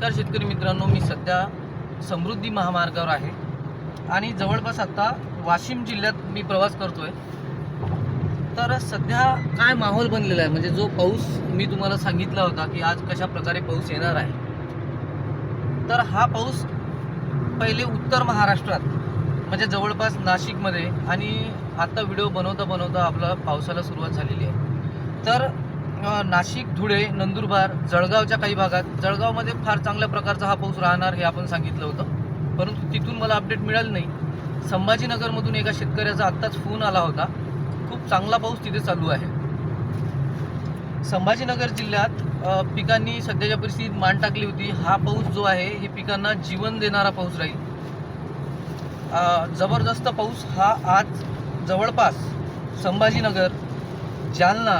नमस्कार शेतकरी मित्रांनो मी सध्या समृद्धी महामार्गावर आहे. आणि जवळपास आता वाशिम जिल्ह्यात मी प्रवास करतोय. तर सध्या काय माहोल बनलेला आहे? म्हणजे जो पाऊस मी तुम्हाला सांगितला होता की आज कशा प्रकारे पाऊस येणार आहे. तर हा पाऊस पहिले उत्तर महाराष्ट्रात म्हणजे जवळपास नाशिकमध्ये आणि आता व्हिडिओ बनवता बनवता आपला पावसाला सुरुवात झालेली आहे. तर नाशिक धुळे नंदुरबार जळगावच्या काही भागात. जळगावमध्ये फार चांगल्या प्रकारचा हा पाऊस राहणार हे आपण सांगितलं होतं. परंतु तिथून मला अपडेट मिळालं नाही. संभाजीनगरमधून एका शेतकऱ्याचा आत्ताच फोन आला होता. खूप चांगला पाऊस तिथे चालू आहे. संभाजीनगर जिल्ह्यात पिकांनी सध्याच्या परिस्थितीत मान टाकली होती. हा पाऊस जो आहे हे पिकांना जीवन देणारा पाऊस राहील. जबरदस्त पाऊस हा आज जवळपास संभाजीनगर जालना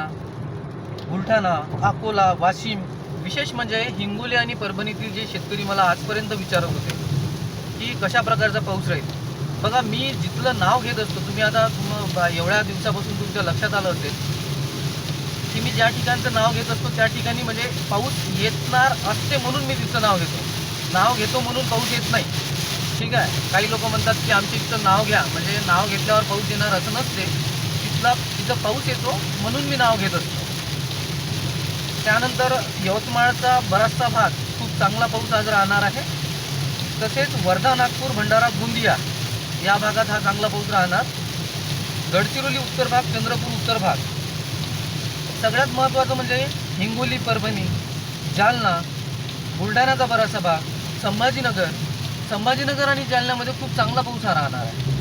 बुलढाणा अकोला वाशिम विशेष म्हणजे हिंगोली आणि परभणीतील जे शेतकरी मला आजपर्यंत विचारत होते की कशा प्रकारचा पाऊस राहील? बघा मी जिथलं नाव घेत असतो तुम्ही आता तुम बा- एवढ्या दिवसापासून तुमच्या लक्षात आलं असेल की मी ज्या ठिकाणचं नाव घेत असतो त्या ठिकाणी म्हणजे पाऊस येणार असते म्हणून मी तिथं नाव घेतो. नाव घेतो म्हणून पाऊस येत नाही. ठीक आहे? काही लोक म्हणतात की आमच्या इथं नाव घ्या म्हणजे नाव घेतल्यावर पाऊस येणार असं नसते. तिथला तिथं पाऊस येतो म्हणून मी नाव घेत असतो. त्यानंतर यवतमाळचा बराचसा भाग खूप चांगला पाऊस आज राहणार आहे. तसेच वर्धा नागपूर भंडारा गोंदिया या भागात हा चांगला पाऊस राहणार. गडचिरोली उत्तर भाग चंद्रपूर उत्तर भाग. सगळ्यात महत्त्वाचं म्हणजे हिंगोली परभणी जालना बुलढाण्याचा बराचसा भाग संभाजीनगर. संभाजीनगर आणि जालन्यामध्ये खूप चांगला पाऊस हा राहणार आहे.